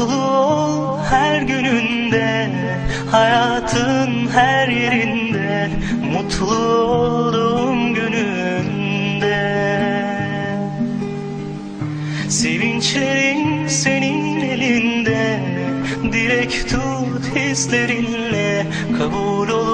ol her gününde Hayatın her yerinde Mutlu olduğum gününde. Sevinçlerin senin elinde Dilek tut hislerinle Kabul olur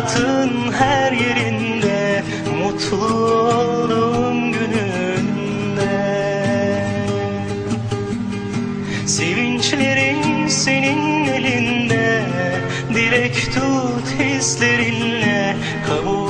Hayatın her yerinde Mutlu olduğum gününde. Sevinçlerin senin elinde Dilek tut hislerinle Kabul